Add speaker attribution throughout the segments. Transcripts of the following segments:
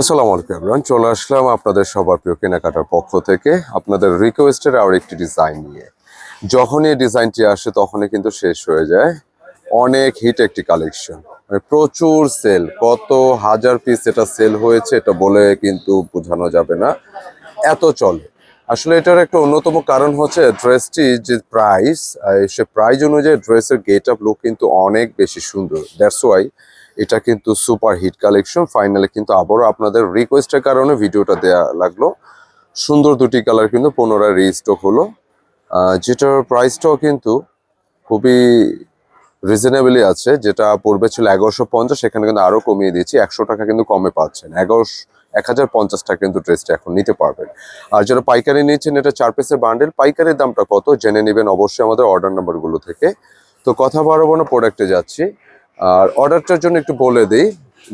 Speaker 1: আসসালামু আলাইকুম এভরিওয়ান চলে আসলাম আপনাদের সবার প্রিয় কেনাকাটার পক্ষ থেকে আপনাদের রিকোয়েস্টের আর একটি ডিজাইন নিয়ে। যখনই ডিজাইনটি আসে, তখনই কিন্তু শেষ হয়ে যায়। অনেক হিট একটি কালেকশন মানে প্রচুর সেল কত হাজার পিস এটা সেল হয়েছে, এটা বলে কিন্তু বোঝানো যাবে না। এত চলে। আসলে এটার একটা অন্যতম কারণ হচ্ছে ড্রেসটি যে প্রাইস সে প্রাইস অনুযায়ী ড্রেসের গেট আপ লুক কিন্তু অনেক বেশি সুন্দর। দ্যাটস ওয়াই এটা কিন্তু সুপার হিট কালেকশন ফাইনালে কিন্তু আবারও আপনাদের রিকোয়েস্টের কারণে ভিডিওটা দেয়া লাগল। সুন্দর দুটি কালার কিন্তু পুনরায় রিস্টক হলো। যেটার প্রাইসটাও কিন্তু খুবই রিজনেবলি আছে, যেটা পূর্বে ছিল এগারোশো পঞ্চাশ, সেখানে কিন্তু আরও কমিয়ে দিয়েছি। একশো টাকা কিন্তু কমে পাচ্ছেন। এগারোশো এক হাজার পঞ্চাশ টাকা কিন্তু ড্রেসটা এখন নিতে পারবেন। আর যারা পাইকারি নিয়েছেন এটা চার পিসের বান্ডেল পাইকারির দামটা কত? জেনে নেবেন অবশ্যই আমাদের অর্ডার নাম্বারগুলো থেকে। তো কথা বাড়াবো না প্রোডাক্টে যাচ্ছি। আর অর্ডারটার জন্য একটু বলে দিই,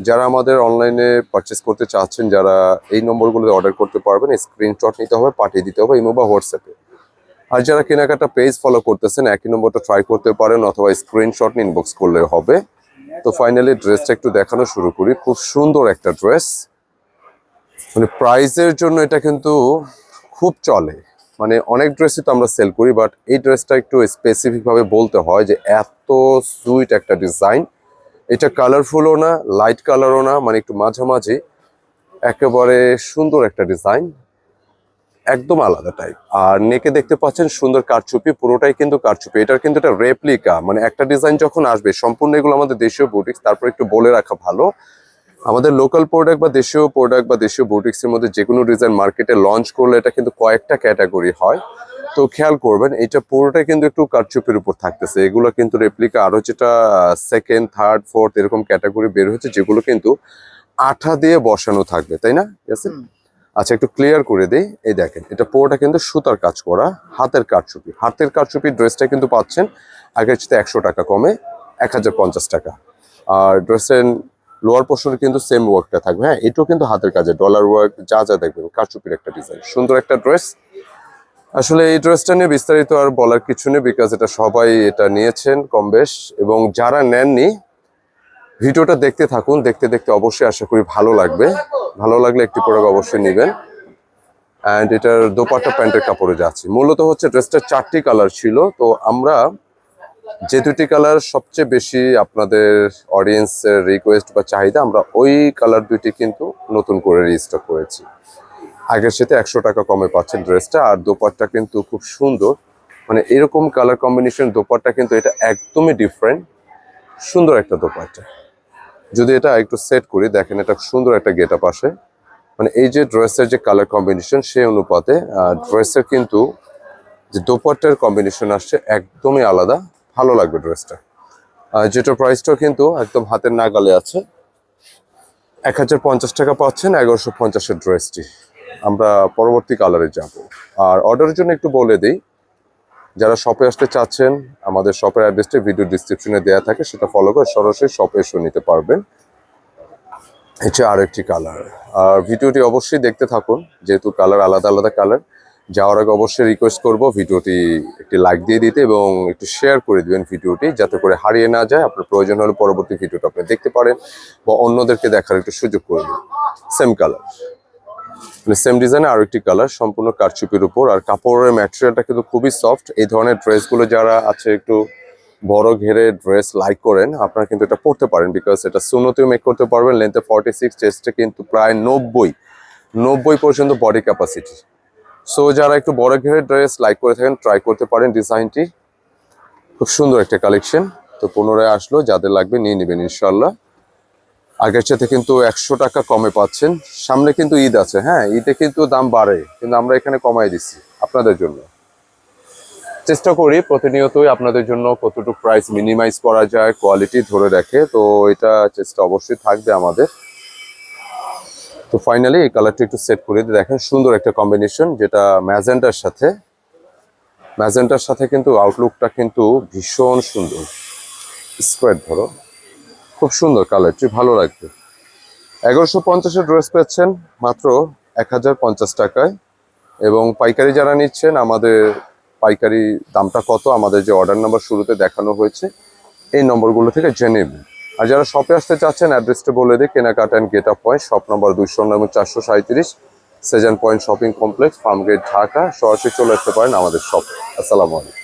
Speaker 1: যারা আমাদের অনলাইনে পারচেস করতে চাচ্ছেন, যারা এই নম্বরগুলোতে অর্ডার করতে পারবেন স্ক্রিনশট নিতে হবে, পাঠিয়ে দিতে হবে ইমো বা হোয়াটসঅ্যাপে। আর যারা কেনাকাটা পেজ ফলো করতেছেন, একই নম্বরটা ট্রাই করতে পারেন অথবা স্ক্রিনশট ইনবক্স করলে হবে। তো ফাইনালি ড্রেসটা একটু দেখানো শুরু করি। খুব সুন্দর একটা ড্রেস মানে প্রাইসের জন্য এটা কিন্তু খুব চলে। মানে অনেক ড্রেসই তো আমরা সেল করি বাট এই ড্রেসটা একটু স্পেসিফিকভাবে বলতে হয় যে এত সুইট একটা ডিজাইন। এটা কালারফুলও না, লাইট কালারও না মানে একটু মাঝামাঝি। একেবারে সুন্দর একটা ডিজাইন। একদম আলাদা টাইপ আর নেকে দেখতে পাচ্ছেন সুন্দর কারচুপি, পুরোটাই কিন্তু কারচুপি। এটার কিন্তু একটা রেপ্লিকা মানে একটা ডিজাইন যখন আসবে, সম্পূর্ণ এগুলো আমাদের দেশীয় বুটিক্স তারপর একটু বলে রাখা ভালো। আমাদের লোকাল প্রোডাক্ট বা দেশীয় প্রোডাক্ট বা দেশীয় বুটিক্সের মধ্যে যে কোনো ডিজাইন মার্কেটে লঞ্চ করলে এটা কিন্তু কয়েকটা ক্যাটাগরি হয়। তো খেয়াল করবেন এটা পুরোটাই কিন্তু একটু কারচুপির উপর থাকতেছে। এগুলো কিন্তু রেপ্লিকা আরও যেটা সেকেন্ড থার্ড ফোর্থ এরকম ক্যাটাগরি বের হচ্ছে যেগুলো কিন্তু আঠা দিয়ে বসানো থাকবে তাই না? আচ্ছা একটু ক্লিয়ার করে দিই। এই দেখেন এটা পুরোটা কিন্তু সুতার কাজ করা হাতের কারচুপি। হাতের কারচুপি ড্রেসটা কিন্তু পাচ্ছেন আগের চেয়ে একশো টাকা কমে এক হাজার পঞ্চাশ টাকা। আর ড্রেসের লোয়ার পোর্শনে কিন্তু সেম ওয়ার্কটা থাকবে। হ্যাঁ এটাও কিন্তু হাতের কাজে ডলার ওয়ার্ক যা যা দেখবেন কারচুপির একটা ডিজাইন সুন্দর একটা ড্রেস আসলে এই ড্রেসটা নিয়ে বিস্তারিত আর বলার কিছু নেই বিকজ এটা সবাই এটা নিয়েছেন কম বেশ, এবং যারা নেননি, ভিডিওটা দেখতে থাকুন, দেখতে দেখতে অবশ্যই আশা করি ভালো লাগবে। ভালো লাগলে একটি প্রোডাক্ট অবশ্যই নেবেন। অ্যান্ড এটার দোপাট্টা প্যান্টের কাপড়ে যাচ্ছে। মূলত হচ্ছে ড্রেসটার চারটি কালার ছিল, তো আমরা যে দুটি কালার সবচেয়ে বেশি আপনাদের অডিয়েন্সের রিকোয়েস্ট বা চাহিদা, আমরা ওই কালার দুইটি কিন্তু নতুন করে রিস্টক করেছি। আগের সাথে একশো টাকা কমে পাচ্ছেন ড্রেসটা, আর দোপাট্টা কিন্তু খুব সুন্দর। মানে এরকম কালার কম্বিনেশন দোপাট্টা কিন্তু এটা একদমই ডিফারেন্ট সুন্দর একটা দোপাট্টা। যদি এটা একটু সেট করি, দেখেন এটা সুন্দর একটা গেট আপ আসে। মানে এই যে ড্রেসের যে কালার কম্বিনেশন সেই অনুপাতে ড্রেসের কিন্তু যে দোপাট্টার কম্বিনেশন আসছে একদমই আলাদা। ভালো লাগবে ড্রেসটা যেটা প্রাইসটাও কিন্তু একদম হাতের নাগালে আছে। এক হাজার পঞ্চাশ টাকা পাচ্ছেন, এগারোশো পঞ্চাশের ড্রেসটি আমরা পরবর্তী কালারে যাব। আর অর্ডারের জন্য একটু বলে দিই, যারা শপে আসতে চাচ্ছেন, আমাদের শপের অ্যাড্রেসটি ভিডিও ডিসক্রিপশনে দেওয়া থাকে, সেটা ফলো করে সরাসরি শপে এসে নিতে পারবেন। এটা আরেকটি কালার আর ভিডিওটি অবশ্যই দেখতে থাকুন, যেহেতু কালার আলাদা আলাদা কালার যাওয়ার আগে অবশ্যই রিকোয়েস্ট করব ভিডিওটি একটি লাইক দিয়ে দিতে এবং একটু শেয়ার করে দিবেন ভিডিওটি যাতে করে হারিয়ে না যায়। আপনার প্রয়োজন হলে পরবর্তী ভিডিওটা আপনি দেখতে পারেন বা অন্যদেরকে দেখার একটু সুযোগ করে দিন। সেম কালার মানে সেম ডিজাইনে আরও একটি কালার সম্পূর্ণ কারচুপির উপর। আর কাপড়ের ম্যাটেরিয়ালটা কিন্তু খুবই সফট এই ধরনের ড্রেসগুলো যারা আছে একটু বড় ঘেরে ড্রেস লাইক করেন, আপনারা কিন্তু এটা পরতে পারেন বিকজ এটা সুনতেও মেক করতে পারবেন। লেন্থে ফর্টি সিক্স চেস্টে কিন্তু প্রায় নব্বই। নব্বই পর্যন্ত বডি ক্যাপাসিটি সো যারা একটু বড় ঘেরে ড্রেস লাইক করে থাকেন ট্রাই করতে পারেন ডিজাইনটি খুব সুন্দর একটা কালেকশন তো পুনরায় আসলো, যাদের লাগবে নিয়ে নেবেন ইনশাল্লাহ আগের সাথে কিন্তু একশো টাকা কমে পাচ্ছেন। সামনে কিন্তু ঈদ আছে হ্যাঁ? ঈদে কিন্তু দাম বাড়ে, কিন্তু আমরা এখানে কমাই দিচ্ছি আপনাদের জন্য। চেষ্টা করি প্রতিনিয়তই আপনাদের জন্য কতটুকু প্রাইস মিনিমাইজ করা যায় কোয়ালিটি ধরে রাখে তো এটা চেষ্টা অবশ্যই থাকবে আমাদের। তো ফাইনালি এই কালারটা একটু সেট করে দিয়ে দেখেন, সুন্দর একটা কম্বিনেশন যেটা ম্যাজেন্টার সাথে। ম্যাজেন্টার সাথে কিন্তু আউটলুকটা কিন্তু ভীষণ সুন্দর। স্কোয়ার ধরো। খুব সুন্দর কালারটি ভালো লাগবে। এগারোশো পঞ্চাশের ড্রেস পাচ্ছেন মাত্র এক হাজার পঞ্চাশ টাকায়। এবং পাইকারি যারা নিচ্ছেন, আমাদের পাইকারি দামটা কত? আমাদের যে অর্ডার নাম্বার শুরুতে দেখানো হয়েছে, এই নম্বরগুলো থেকে জেনে নিন। আর যারা শপে আসতে চাচ্ছেন অ্যাড্রেসটা বলে দিই, Kenakata and get up point shop number দুইশো নম্বর চারশো সাঁত্রিশ Sezan point shopping complex Farmgate Dhaka, সরাসরি চলে আসতে পারেন আমাদের শপ আসসালামু আলাইকুম।